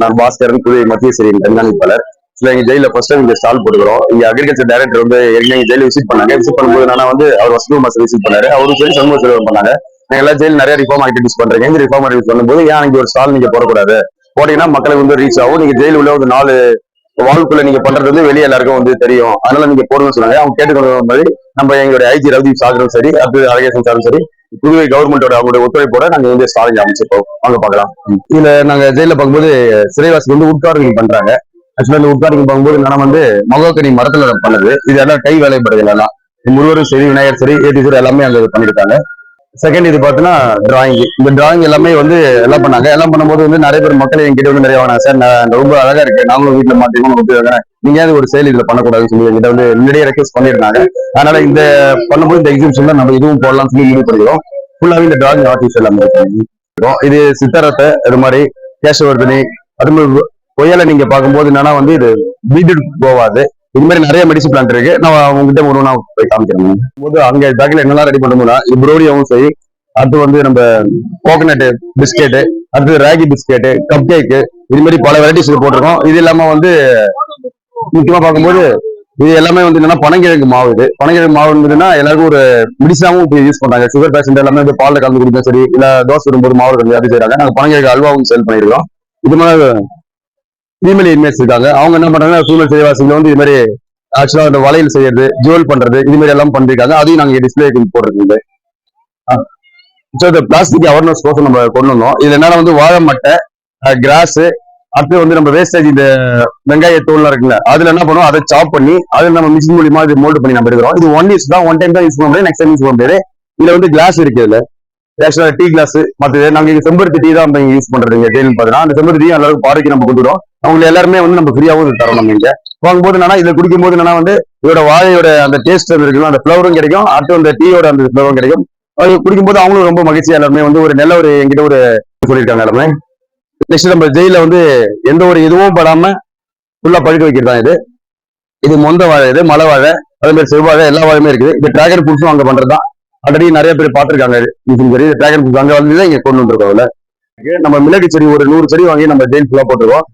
நான் பாஸ்கரன் புதிய மத்திய சிறையின் கண்காணிப்பாளர். சில எங்க ஜெயில ஃபர்ஸ்ட் டைம் இங்க ஸ்டால் போட்டுக்கிறோம். இங்க அக்ரிகல்ச்சர் டைரக்டர் வந்து ஏற்கனவே எங்க ஜெயில விசிட் பண்ணாங்க. விசிட் பண்ணும்போது நான் வந்து அவர் வசதி மாஸ்டர் விசிட் பண்ணாரு. அவரும் சரி சண்முக செல்வம் பண்ணாங்க. நான் எல்லா ஜெயில் நிறைய ரிஃபார்ம் ஆக்டிவிட்டிஸ் பண்றேன். இந்த ரிஃபார்ம் ஆக்டிவிட்டிஸ் பண்ணும்போது ஏன் இங்க ஒரு ஸ்டால் நீங்க போடக்கூடாது? போட்டீங்கன்னா மக்களுக்கு வந்து ரீச் ஆகும். நீங்க ஜெயில் உள்ள ஒரு நாலு வாழ்க்குள்ள நீங்க பண்றது வந்து வெளியே எல்லாருக்கும் வந்து தெரியும். அதனால நீங்க போடுங்கன்னு சொன்னாங்க. அவங்க கேட்டுக்கொண்ட மாதிரி நம்ம எங்களுடைய ஐஜி ரவி சாகரும் சரி அடுத்து அழகேசன் சாரும் சரி புதுவை கவர்மெண்டோட அவங்களுடைய ஒத்துழைப்போட நாங்க வந்து ஸ்டாலின் அமைச்சிருக்கோம் வாங்க பாக்கலாம் இதுல நாங்க ஜெயில பார்க்கும்போது சிறைவாசி வந்து உட்கார்டிங் பண்றாங்க. ஆக்சுவலா இந்த உட்கார்டிங் பார்க்கும்போது நான் வந்து மகோக்கனி மரத்துல பண்ணது. இது எல்லாம் கை வேலைப்படுது எல்லாம் முருகரும் சரி விநாயகர் சரி ஏடி சரி எல்லாமே அங்க பண்ணிருக்காங்க. செகண்ட் இது பார்த்தீங்கன்னா டிராயிங் இந்த டிராயிங் எல்லாமே வந்து எல்லாம் பண்ணாங்க. எல்லாம் பண்ணும்போது வந்து நிறைய பேர் மக்கள் என்கிட்ட வந்து நிறைய வாங்க சார் நான் ரொம்ப அழகா இருக்கு. நாங்களும் வீட்டுல மாட்டீங்க நீங்க ஏன் ஒரு செயல் இதுல பண்ணக்கூடாதுன்னு சொல்லி எங்கிட்ட வந்து முன்னாடியே ரெக்வஸ்ட் பண்ணியிருந்தாங்க. அதனால இந்த பண்ணும்போது இந்த எக்ஸிபிஷன்ல நம்ம இதுவும் போடலாம்னு சொல்லி முடிவு பண்ணிக்கிறோம். ஃபுல்லாவே இந்த டிராயிங் ஆர்டிஸ்ட் எல்லாம் இது சித்தரத்தை இது மாதிரி கேசவர்தனி அது மாதிரி கொய்யால நீங்க பார்க்கும்போது என்னன்னா வந்து இது பீட்டு போவாது இது மாதிரி நிறைய மெடிசன் பிளான்ட் இருக்கு. நான் உங்ககிட்ட ஒரு நான் போய் காமிக்கிறேன். போது அங்க பேக்கில் என்னெல்லாம் ரெடி பண்ணணும்னா இது புரோடியாவும் சரி அடுத்து வந்து நம்ம கோகனட் பிஸ்கெட்டு அடுத்து ராகி பிஸ்கெட்டு கப் கேக்கு இது மாதிரி பல வெரைட்டிஸ் போட்டிருக்கோம். இது இல்லாம வந்து முக்கியமா பார்க்கும்போது இது எல்லாமே வந்து என்னன்னா பனங்கிழங்கு மாவு இது. பனங்கிழங்கு மாவு இருந்ததுன்னா எல்லாருக்கும் ஒரு மெடிசனாவும் யூஸ் பண்றாங்க. சுகர் பேஷண்ட் எல்லாமே வந்து பாலில் கலந்து குடிக்கும் சரி இல்ல தோசை வரும்போது மாவு கலந்து அது செய்யறாங்க நாங்க பனங்கிழங்கு அல்வாவும் சேல் பண்ணிருக்கோம் இது மாதிரி ஃபீமேல் இன்மேட்ஸ் இருக்காங்க. அவங்க என்ன பண்றாங்கன்னா சூழல் சிறைவாசிகள் வந்து இது மாதிரி ஆக்சுவலா அந்த வளையல் செய்யறது ஜுவல் பண்றது இது மாதிரி எல்லாம் பண்ணிருக்காங்க. அதையும் நாங்க டிஸ்பிளே போடுறது ஸோ இந்த பிளாஸ்டிக் அவேர்னஸ் கோசம் நம்ம கொண்டு வந்தோம். இதுல என்னன்னா வந்து வாழை மட்டை கிராஸ் அடுத்து வந்து நம்ம வேஸ்டேஜ் இந்த வெங்காய தோல்லாம் இருக்குல்ல அதுல என்ன பண்ணுவோம்? அதை சாப் பண்ணி அதுல நம்ம மிஷின் மூலியமா இது மோல்டு பண்ணி நம்ம எடுக்கிறோம். இது ஒன் யூஸ் தான். ஒன் டைம் தான் யூஸ் பண்ண முடியாது நெக்ஸ்ட் டைம் யூஸ் பண்ண முடியாது. இதுல வந்து கிளாஸ் இருக்கு இதுல. ஆக்சுவலா டீ கிளாஸ் மற்றது நாங்க இங்க செம்பருத்தி டீ தான் நம்ம யூஸ் பண்றது இங்க டீன்னு பாத்தீங்கன்னா அந்த செம்பருத்தி எல்லாருக்கும் பாறைக்கு நம்ம கொடுத்துடும் அவங்க எல்லாருமே வந்து நம்ம ஃப்ரீயாவும் தரோம் நம்ம இங்க. வாங்கும்போது என்னன்னா இதை குடிக்கும்போது என்னன்னா வந்து இதோட வாழையோட அந்த டேஸ்ட் இருக்குல்ல அந்த ஃபிளவரும் கிடைக்கும். அடுத்து அந்த டீயோட அந்த ஃபிளவரும் கிடைக்கும். அது குடிக்கும்போது அவங்களும் ரொம்ப மகிழ்ச்சியா எல்லாருமே வந்து ஒரு நல்ல ஒரு என்கிட்ட ஒரு சொல்லியிருக்காங்க எல்லாமே. நெக்ஸ்ட் நம்ம ஜெயில வந்து எந்த ஒரு இதுவும் படாம ஃபுல்லா பழுக்க வைக்கிறது தான் இது. இது மொந்த வாழை இது மலை வாழை அதே மாதிரி செவ்வாழை எல்லா வாழையுமே இருக்குது. இது டிராகன் ஃப்ரூட்ஸும் அங்கே பண்றதுதான். ஆல்ரெடி நிறைய பேர் பார்த்துருக்காங்க இது. சரி டிராகன் ஃப்ரூட்ஸ் அங்கே வந்து தான் இங்க கொண்டு வந்திருக்கோம் நம்ம மிளகு செடி ஒரு நூறு செடி வாங்கி நம்ம ஜெயில் ஃபுல்லா போட்டுருவோம்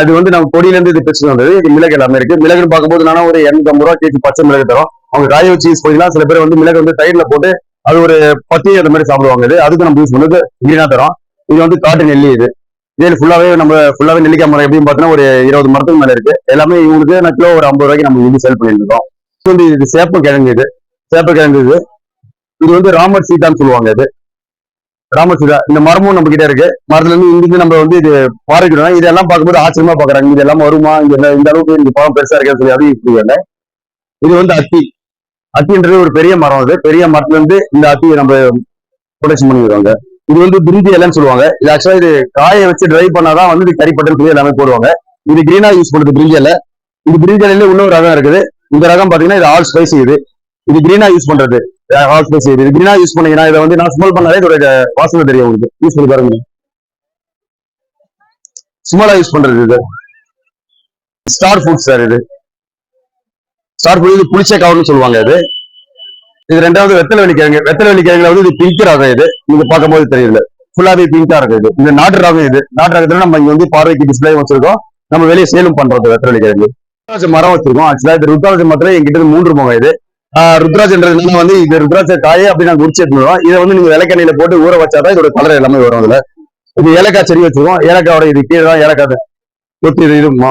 அது வந்து நம்ம கொடியில இருந்து இது பிரச்சனை வந்தது. இது மிளகு எல்லாமே இருக்கு மிளகுன்னு பார்க்கும்போது என்னன்னா ஒரு இரநூத்தம்பது ரூபா கேஜி பச்சை மிளகு தரும். அவங்க காய வச்சு யூஸ் பண்ணிக்கலாம் சில பேர் வந்து மிளகு வந்து தயிர்ல போட்டு அது ஒரு பத்தி அந்த மாதிரி சாப்பிடுவாங்க இது. அதுக்கு நம்ம யூஸ் பண்ணது கிரீனா தரோம். இது வந்து காட்டு நெல்லி இது. இது ஃபுல்லாவே நம்ம ஃபுல்லாவே நெல்லிக்காய் மரம் எப்படின்னு பார்த்தீங்கன்னா ஒரு இருபது மரத்துக்கு மேல இருக்கு. எல்லாமே இவங்களுக்கு நான் கிலோ ஒரு ஐம்பது ரூபாய்க்கு நம்ம வந்து சேல் பண்ணியிருக்கோம். இது வந்து இது சேப்ப கிழங்கு இது. சேப்ப கிழங்கு இது. இது வந்து ராமர் சீட்டான்னு சொல்லுவாங்க இது. ராமர் சீதா. இந்த மரமும் நம்ம கிட்ட இருக்கு. மரத்துல இருந்து இங்கிருந்து நம்ம வந்து இது பாருக்கிறோம் இதெல்லாம் பார்க்கும்போது ஆச்சரியமா பாக்குறாங்க இது எல்லாம் வருமா? இந்த இந்த அளவுக்கு இந்த பழம் பெருசா இருக்கேன்னு சொல்லி அது இப்படி இது வந்து அத்தி. அத்தின்றது ஒரு பெரிய மரம் அது. பெரிய மரத்துல இருந்து இந்த அத்தியை நம்ம ப்ரொடக்ஷன் பண்ணிடுவாங்க. இது வந்து பிரிஞ்சி இலைன்னு சொல்லுவாங்க. இது ஆக்சுவலா இது காய வச்சு ட்ரை பண்ணாதான் வந்து இது கறிப்பட்டன் சொல்லி எல்லாமே போடுவாங்க. இது கிரீனா யூஸ் பண்றது பிரிஞ்சி இலை. இது பிரிஞ்சி இலையில இன்னொரு ரகம் இருக்குது. இந்த ரகம் பாத்தீங்கன்னா இது ஆல் ஸ்பைஸ் இது. இது கிரீனா யூஸ் பண்றது. ஆல் ஸ்பைஸ் இது. கிரீனா யூஸ் பண்ணீங்கன்னா இதை வந்து நான் ஸ்மெல் பண்ணாலே இதோட வாசனை தெரியும் உங்களுக்கு. யூஸ் பண்ணி பாருங்க. ஸ்மெல்லா யூஸ் பண்றது இது. ஸ்டார் ஃபுட் சார் இது. ஸ்டார் ஃபுட் இது புளிச்ச கவர்னு சொல்லுவாங்க இது இது ரெண்டாவது வெத்தலை வெள்ளிக்கிழங்கு. வெத்தலை வெள்ளிக்கிழங்குல வந்து இது பிங்க் ரகம் இது. நீங்க பார்க்கும்போது தெரியல. ஃபுல்லாவே பிங்கா இருக்கு இது இந்த நாட்டு ரகம் இது. நாட்டு ரகத்துல நம்ம இங்க வந்து பார்வைக்கு டிஸ்பிளே வச்சிருக்கோம். நம்ம வெளியே சேலும் பண்றது வெத்தலை வெள்ளிக்கிழங்கு. ருத்ராஜ மரம் வச்சிருக்கோம். ஆக்சுவலா இது ருத்ராஜ மரத்துல எங்கிட்ட இருந்து மூன்று முகம் இது. ஆஹ் ருத்ராட்சன்றது வந்து இது ருத்ராஜ காயை அப்படி நாங்க உரிச்சு எடுத்துருவோம் இதை வந்து நீங்க விளக்கெண்ணில போட்டு ஊற வச்சாதான் இதோட கலர் எல்லாமே வரும் அதுல. இது ஏலக்காய் செடி வச்சிருக்கோம். ஏலக்காயோட இது கீழே தான் ஏலக்காய் தொட்டி இது இருக்குமா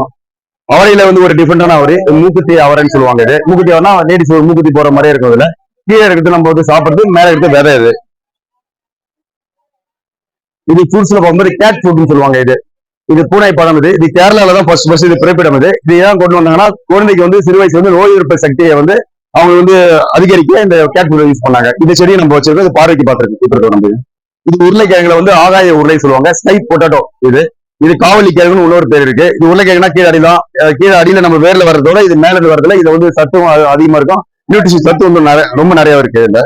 அவரையில வந்து ஒரு டிஃபரெண்டான அவரை. மூக்குத்தி அவரைன்னு சொல்லுவாங்க இது. மூக்குத்தி அவர்னா லேடிஸ் ஒரு மூக்குத்தி போற மாதிரி இருக்கும் இதுல. கீழே இருக்கிறது நம்ம வந்து சாப்பிடுறது மேல இருக்கிறது விதை இது. இது ஃப்ரூட்ஸ்ல போகும்போது கேட் ஃபுட்னு சொல்லுவாங்க இது. இது பூனை பழம் இது. இது கேரளால தான் ஃபர்ஸ்ட் ஃபர்ஸ்ட் இது பிறப்பிடம் இது. இது ஏன் கொண்டு வந்தாங்கன்னா குழந்தைக்கு வந்து சிறு வயசு வந்து நோய் எதிர்ப்பு சக்தியை வந்து அவங்க வந்து அதிகரிக்க இந்த கேட் ஃபுட் யூஸ் பண்ணாங்க. இந்த செடியை நம்ம வச்சிருக்கோம் பார்வைக்கு பார்த்துருக்கு நம்ம இது. உருளைக்கிழங்குல வந்து ஆகாய உருளை சொல்லுவாங்க ஸ்கை பொட்டேட்டோ இது. இது காவலி கிழங்குன்னு இன்னொரு பேர் இருக்கு. இது உருளைக்கிழங்குனா கீழே அடிதான். கீழே அடியில நம்ம வேர்ல வர்றதோட இது மேல வர்றதுல இது வந்து சத்தும் அதிகமா இருக்கும். நியூட்ரிஷன் சத்து வந்து நிறைய ரொம்ப நிறைய இருக்கு இதுல.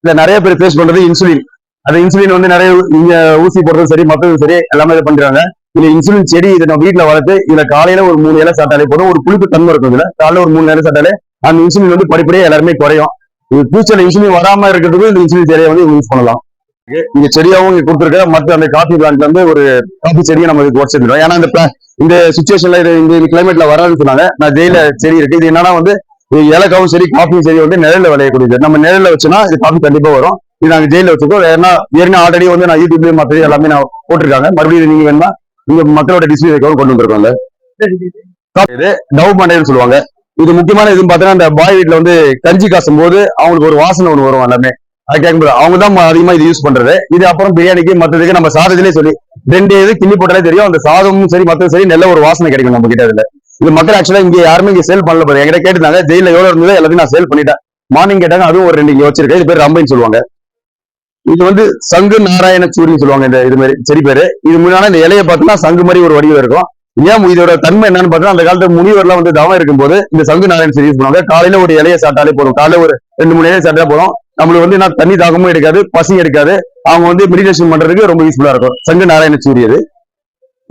இதுல நிறைய பேர் ஃபேஸ் பண்றது இன்சுலின் அந்த இன்சுலின் வந்து நிறைய இங்க ஊசி போடுறதும் சரி மத்ததும் சரி எல்லாமே இது பண்றாங்க. இதுல இன்சுலின் செடி இதை நம்ம வீட்டுல வளர்த்து இதுல காலையில ஒரு மூணு இலை சாப்பிட்டாலே போதும். ஒரு புளிப்பு தன்மை இருக்கும் இதுல. காலையில ஒரு மூணு இலை சாப்பிட்டாலே அந்த இன்சுலின் வந்து படிப்படியாக எல்லாருமே குறையும். இது ஃபியூச்சர்ல இன்சுலின் வராம இருக்கிறதுக்கும் இந்த இன்சுலின் செடியை வந்து யூஸ் பண்ணலாம். இங்க செடியாவும் இங்க கொடுத்துருக்க மற்ற அந்த காஃபி பிளான்ட்ல இருந்து ஒரு காஃபி செடியை நம்ம இதுக்கு உடச்சிருக்கோம் ஏன்னா இந்த இந்த சுச்சுவேஷன்ல இது இந்த கிளைமேட்ல வராதுன்னு சொன்னாங்க. நான் ஜெயில செடி இருக்கு. இது என்னன்னா வந்து இது ஏலக்காவும் சரி காஃபியும் சரி வந்து நிழல்ல விளையக்கூடியது. நம்ம நிழல்ல வச்சோம்னா இது காஃபி கண்டிப்பா வரும். இது நாங்க ஜெயில வச்சிருக்கோம். ஏன்னா ஏற்கனவே ஆல்ரெடி வந்து நான் யூடியூப்லயும் மற்ற எல்லாமே நான் போட்டிருக்காங்க. மறுபடியும் நீங்க வேணுமா நீங்க மக்களோட டிஸ்பிளே கொண்டு வந்திருக்கோம்ல. இது டவ் மண்டைன்னு சொல்லுவாங்க. இது முக்கியமான இதுன்னு பார்த்தீங்கன்னா இந்த பாய் வீட்டுல வந்து கஞ்சி காசும் போது அவங்களுக்கு ஒரு வாசனை ஒன்று வரும் எல்லாமே. அது கேட்கும்போது அவங்க தான் அதிகமா இது யூஸ் பண்றது. இது அப்புறம் பிரியாணிக்கு மற்றதுக்கு நம்ம சாதத்திலே சொல்லி ரெண்டு இது கிள்ளி போட்டாலே தெரியும். அந்த சாதமும் சரி மற்றது சரி நல்ல ஒரு வாசனை கிடைக்கும் நம்ம கிட்ட இதுல இது மக்கள் ஆக்சுவலா இங்க யாருமே இங்க சேல் பண்ணல பாரு என்கிட்ட கேட்டிருந்தாங்க ஜெயில எவ்வளவு இருந்தது எல்லாத்தையும் நான் சேல் பண்ணிட்டேன். மார்னிங் கேட்டாங்க அதுவும் ஒரு ரெண்டு இங்க வச்சிருக்கேன். இது பேர் ரம்பைன்னு சொல்லுவாங்க. இது வந்து சங்கு நாராயண சூரியன் சொல்லுவாங்க இந்த இது மாதிரி செடி பேரு. இது முன்னாடி இந்த இலையை பார்த்தோம்னா சங்கு மாதிரி ஒரு வடிவம் இருக்கும். ஏன் இதோட தன்மை என்னன்னு பார்த்தா அந்த காலத்துல முனிவர்லாம் வந்து தவம் இருக்கும்போது இந்த சங்கு நாராயண செடி யூஸ் பண்ணுவாங்க. காலையில ஒரு இலையை சாப்பிட்டாலே போதும். காலையில ஒரு ரெண்டு மூணு இலையை சாப்பிட்டா போதும். நம்மளுக்கு வந்து என்ன தண்ணி தாகமும் எடுக்காது பசி எடுக்காது. அவங்க வந்து மெடிடேஷன் பண்றதுக்கு ரொம்ப யூஸ்ஃபுல்லா இருக்கும். சங்கு நாராயண சூரியது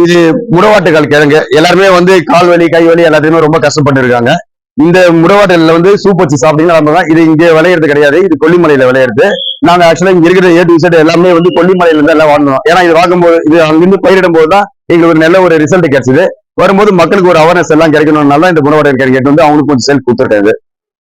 இது முடவாட்டுக்கால் கிழங்கு. எல்லாருமே வந்து கால் வலி கை வலி எல்லாத்தையுமே ரொம்ப கஷ்டப்பட்டு இருக்காங்க இந்த முடவாட்டல்ல வந்து சூப் வச்சு சாப்பிட்டீங்கன்னா நம்ம தான் இது இங்கே விளையிறது கிடையாது. இது கொல்லிமலையில விளையிறது. நாங்க ஆக்சுவலா இங்க இருக்கிற ஏ டு Z எல்லாமே வந்து கொல்லிமலையில இருந்து எல்லாம் வாங்கணும் ஏன்னா இது வாங்கும்போது இது அங்கிருந்து பயிரிடும் போது தான் எங்களுக்கு ஒரு நல்ல ஒரு ரிசல்ட் கிடைச்சது. வரும்போது மக்களுக்கு ஒரு அவேர்னஸ் எல்லாம் கிடைக்கணும்னால இந்த குணவாடல் கிடைக்கிறது வந்து அவங்களுக்கு கொஞ்சம் செல் கொடுத்துருக்காது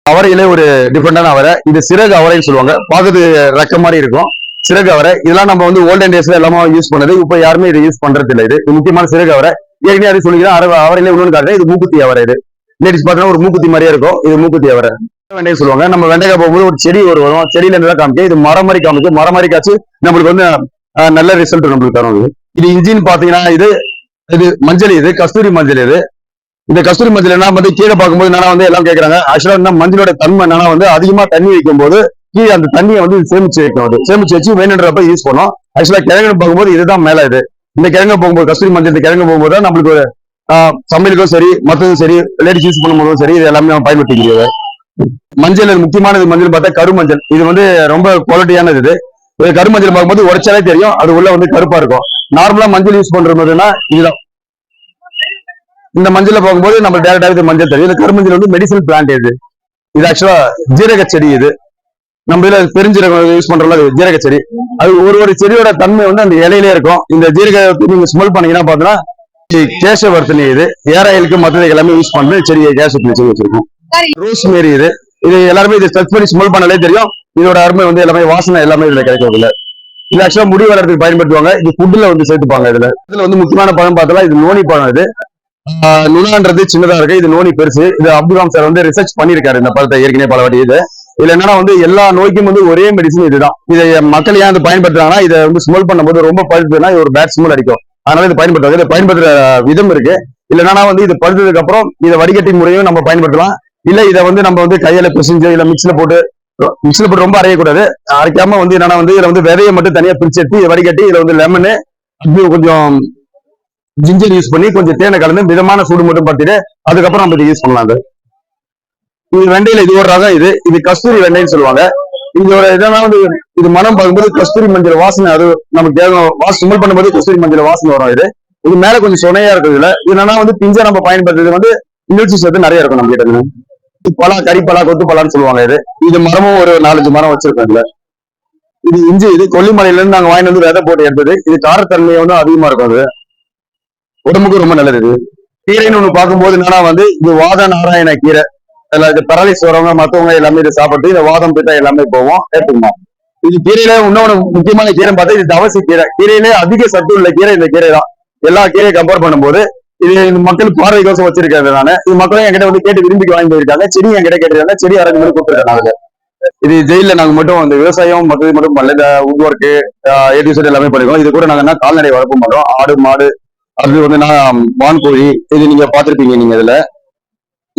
அவரையிலே ஒரு டிஃப்ரெண்டான அவரை. இது சிறகு அவரைன்னு சொல்லுவாங்க. பார்க்கறது ரக்க மாதிரி இருக்கும். சிறகு இதெல்லாம் நம்ம வந்து ஓல்டன் டேஸ்ல எல்லாமே யூஸ் பண்ணது. இப்போ யாருமே இதை யூஸ் பண்றது இல்லை இது முக்கியமான சிறகு ஏற்கனவே அது சொல்லிக்கிறேன். அரை அவரையிலே இன்னொன்று காட்டுறேன். இது மூக்குத்தி அவரை இது. லேடிஸ் பார்த்தீங்கன்னா ஒரு மூக்குத்தி மாதிரியே இருக்கும். இது மூக்குத்தி அவரை. வெண்டையை சொல்லுவாங்க. நம்ம வெண்டைக்காய் போகும்போது ஒரு செடி ஒரு வரும். செடியில இருந்து தான் காமிக்க இது மரம் மாதிரி காமிக்கும். மரம் மாதிரி காய்ச்சி நம்மளுக்கு வந்து நல்ல ரிசல்ட் நம்மளுக்கு தரும் இது இது இன்ஜின் பாத்தீங்கன்னா இது இது மஞ்சள் இது கஸ்தூரி மஞ்சள் இது. இந்த கஸ்தூரி மஞ்சள் என்ன வந்து கீழே பார்க்கும்போது என்னன்னா வந்து எல்லாம் கேட்கறாங்க ஆக்சுவலா என்ன மஞ்சளோட தன்மை என்னன்னா வந்து அதிகமா தண்ணி வைக்கும் போது கீழே அந்த தண்ணியை வந்து சேமிச்சு வைக்கும் அது. சேமிச்சு வச்சு வேணுன்றப்ப யூஸ் பண்ணும் ஆக்சுவலா கிழங்கு பார்க்கும்போது இதுதான் மேல இது. இந்த கிழங்கு போகும்போது கஸ்தூரி மஞ்சள் இந்த கிழங்கு போகும்போது தான் நம்மளுக்கு ஒரு ஆஹ், சமையலுக்கும் சரி மற்றதும் சரி லேடிஸ் யூஸ் பண்ணும்போதும் சரி இது எல்லாமே நம்ம பயன்படுத்திக்கிறது. மஞ்சள் முக்கியமானது மஞ்சள் பார்த்தா கருமஞ்சள் இது வந்து ரொம்ப குவாலிட்டியானது இது. இது கருமஞ்சள் பார்க்கும்போது உடைச்சாலே தெரியும். அது உள்ள வந்து கருப்பா இருக்கும். நார்மலா மஞ்சள் யூஸ் பண்றதுன்னா இதுதான். இந்த மஞ்சள் பார்க்கும்போது நம்ம டேரக்டாக இது மஞ்சள் தெரியும். இந்த கருமஞ்சள் வந்து மெடிசனல் பிளான்ட் இது. இது ஆக்சுவலா ஜீரக செடி இது. நம்ம இதுல பெருஞ்சீரகம் யூஸ் பண்றோம்ல ஜீரக செடி. அது ஒரு ஒரு செடியோட தன்மை வந்து அந்த இலையிலே இருக்கும். இந்த ஜீரகத்தை நீங்க ஸ்மெல் பண்ணீங்கன்னா பாத்தீங்கன்னா கேசவர்த்தனி இது. ஏர் ஆயிலுக்கு மற்றது எல்லாமே யூஸ் பண்ணி செடியை கேசவர்த்தனி செடி வச்சிருக்கோம். ரோஸ் மேரி இது. இது எல்லாருமே இது டச் பண்ணி ஸ்மெல் பண்ணாலே தெரியும். இதோட அருமை வந்து எல்லாமே வாசனை எல்லாமே இதுல கிடைக்கும் இதுல இது ஆக்சுவலா முடி வளர்றதுக்கு பயன்படுத்துவாங்க. இது ஃபுட்ல வந்து சேர்த்துப்பாங்க இதுல. இதுல வந்து முக்கியமான பழம் பார்த்தா இது நோனி பழம் இது. ஆஹ் நுணான்றது சின்னதா இருக்கு. இது நோனி பெருசு. இது அப்துல்காம் சார் வந்து ரிசர்ச் பண்ணிருக்காரு இந்த பழத்தை ஏற்கனவே பல வாட்டி இது. இதுல என்னன்னா வந்து எல்லா நோய்க்கும் வந்து ஒரே மெடிசன் இதுதான். இதை மக்கள் ஏன் அதை பயன்படுத்துறாங்கன்னா இதை வந்து ஸ்மெல் பண்ணும்போது ரொம்ப பழுதுனா இது ஒரு பேட் ஸ்மெல் அடிக்கும். அதனால இது பயன்படுத்துறாங்க இதை பயன்படுத்துற விதம் இருக்கு. இல்ல என்னன்னா வந்து இது பழுத்ததுக்கு அப்புறம் இதை வடிகட்டி முறையும் நம்ம பயன்படுத்தலாம். இல்ல இதை வந்து நம்ம வந்து கையில பிசிஞ்சு இல்ல மிக்சில போட்டு மிக்சில போட்டு ரொம்ப அரையக்கூடாது. அரைக்காம வந்து என்னன்னா வந்து இதுல வந்து விதையை மட்டும் தனியா பிரிச்சு எடுத்து இதை வடிகட்டி இதுல வந்து லெமனு கொஞ்சம் ஜிஞ்சர் யூஸ் பண்ணி கொஞ்சம் தேனை கலந்து மிதமான சூடு மட்டும் பார்த்துட்டு அதுக்கப்புறம் நம்ம இதை யூஸ் பண்ணலாம் அது. இது வெண்டையில இது ஒரு ரகம் இது. இது கஸ்தூரி வெண்டைன்னு சொல்லுவாங்க. இதோட இதெல்லாம் வந்து இது மனம் பார்க்கும்போது கஸ்தூரி மஞ்சள் வாசனை அது நமக்கு தேவை. வாசனை பண்ணும்போது கஸ்தூரி மஞ்சள் வாசனை வரும் இது. இது மேல கொஞ்சம் சுனையா இருக்கிறது இல்ல என்னன்னா வந்து பிஞ்சை நம்ம பயன்படுத்துறது வந்து நிகழ்ச்சி சேர்த்து நிறைய இருக்கும் நம்ம கிட்ட இது பலா கறிப்பலா கொத்து பலான்னு சொல்லுவாங்க இது. இது மரமும் ஒரு நாலஞ்சு மரம் வச்சிருக்கோம் இதுல. இது இஞ்சி இது கொல்லிமலையில இருந்து நாங்க வாங்கிட்டு வந்து விதை போட்டு எடுத்தது. இது காரத்தன்மை வந்து அதிகமா இருக்கும் அது. உடம்புக்கு ரொம்ப நல்லது இது. கீரைன்னு ஒண்ணு பார்க்கும்போது என்னன்னா வந்து இது வாத நாராயண கீரை. இது பரலிஸ் வரவங்க மற்றவங்க எல்லாமே இதை சாப்பிட்டு இந்த வாதம் பித்தம் எல்லாமே போவோம். எடுத்துக்கணும் இது கீரையில இன்னொரு முக்கியமான கீரை பார்த்தா இது தவசி கீரை. கீரையிலே அதிக சத்து உள்ள கீரை இந்த கீரை தான். எல்லா கீரையும் கம்பேர் பண்ணும்போது இது இந்த மக்கள் பார்வைக்கோசம் வச்சிருக்காரு நானு இது மக்களும் என்கிட்ட வந்து கேட்டு விரும்பி வாங்கி போயிருக்காங்க. செடி என்கிட்ட கேட்டிருக்காங்க. செடி அரேஞ்ச் பண்ணி கொடுத்துருக்காங்க இது ஜெயில நாங்க மட்டும் இந்த விவசாயம் மற்றது மட்டும் பண்ணல இந்த உட் ஒர்க்கு ஏடி எல்லாமே பண்ணிருக்கோம். இது கூட நாங்க என்ன கால்நடை வளர்ப்பு பண்றோம் ஆடு மாடு அது வந்து நான் வான்கோழி இது நீங்க பாத்திருப்பீங்க நீங்க இதுல.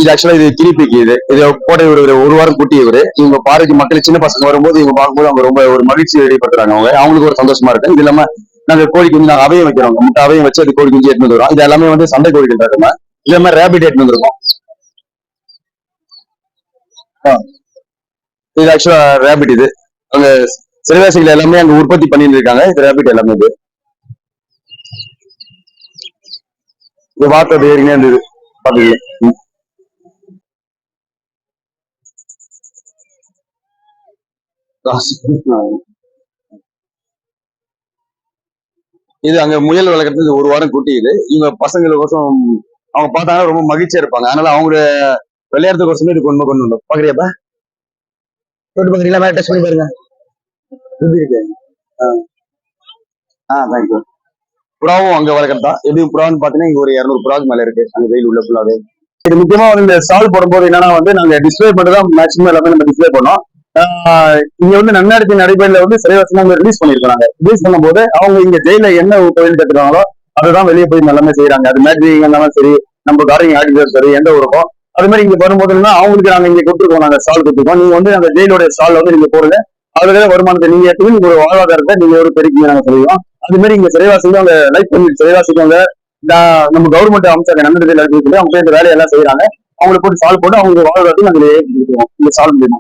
இது ஆக்சுவலா இது திருப்பிக்கு இது. இது கோடை ஒரு ஒரு ஒரு வாரம் கூட்டி இவரு. இவங்க பாறைக்கு மக்கள் சின்ன பசங்க வரும்போது இவங்க பார்க்கும்போது அவங்க ரொம்ப ஒரு மகிழ்ச்சி வெளிப்படுத்துறாங்க அவங்க. அவங்களுக்கு ஒரு சந்தோஷமா இருக்கு. இது இல்லாம நாங்க கோழி குஞ்சு நாங்க அவையும் வைக்கிறோம். முட்டை அவையம் வச்சு அது கோழி குஞ்சு எடுத்து வந்துருவோம் இது எல்லாமே வந்து சண்டை கோழிகள் இருக்குமா இதே மாதிரி ரேபிட் எடுத்து வந்திருக்கோம். ஆ. இது ஆக்சுவலா ரேபிட் இது. அங்க சிறுவாசிகள் எல்லாமே அங்க உற்பத்தி பண்ணிட்டு இருக்காங்க. இது ரேபிட் எல்லாமே இது. இது வார்த்தை ஏறினே இருந்தது பாத்தீங்க இது அங்க முயல் வளர்க்கறது ஒரு வாரம் குட்டி இது இவங்க பசங்களுக்கோசம் அவங்க பார்த்தாங்கன்னா ரொம்ப மகிழ்ச்சியா இருப்பாங்க. அதனால அவங்க விளையாடுறதுக்கோசமே இது கொண்டு கொண்டு வந்தோம் பாக்குறியாப்பா? தொட்டு பாக்குறீங்களா? மேல டச் பண்ணி பாருங்க. எப்படி இருக்கு. ஆ. தேங்க்யூ புறாவும் அங்க வளர்க்கறது? தான் எப்படி புறான்னு பாத்தீங்கன்னா இங்க ஒரு இரநூறு புறாவுக்கு மேல இருக்கு. அங்க வெயில் உள்ள ஃபுல்லாவே இது முக்கியமா வந்து இந்த ஸ்டால் போடும்போது என்னன்னா வந்து நாங்க டிஸ்பிளே மட்டும் தான் மேக்ஸிமம் எல்லாமே நம்ம டிஸ்பிளே பண்ணோம் இங்க வந்து நன்னாடத்தி நடைபெறல வந்து சிறைவாசம் நாங்க ரிலீஸ் பண்ணிருக்காங்க ரிலீஸ் பண்ணும்போது அவங்க இங்க ஜெயில என்ன தொழில் கத்துக்காங்களோ அதுதான் வெளியே போய் எல்லாமே செய்யறாங்க அது மேட்ரிங் இருந்தாலும் சரி நம்ம காரிங் ஆடிட்டர் சரி எந்த ஊருக்கும். அது மாதிரி இங்க வரும்போது அவங்களுக்கு நாங்க இங்க கொடுத்துருக்கோம் நாங்க ஸ்டால் கொடுத்துருக்கோம் நீங்க வந்து அந்த ஜெயிலோட ஸ்டால் வந்து நீங்க போடுங்க. அதுல வருமானத்தை நீங்க எடுத்து நீங்க ஒரு வாழ்வாதாரத்தை நீங்க ஒரு பெருக்கி நாங்க சொல்லுவோம் அது மாதிரி இங்க சிறைவாசிகள் அவங்க லைக் பண்ணி சிறைவாசிக்கு அவங்க நான் நம்ம கவர்மெண்ட் அமைச்சாங்க நன்மை அவங்க இந்த வேலையெல்லாம் செய்யறாங்க அவங்களை போட்டு சால்வ் போட்டு அவங்க வாழ்வாதாரத்தை நாங்க ஏற்படுத்திக்குவோம் இந்த சால்வ் மூலியமா.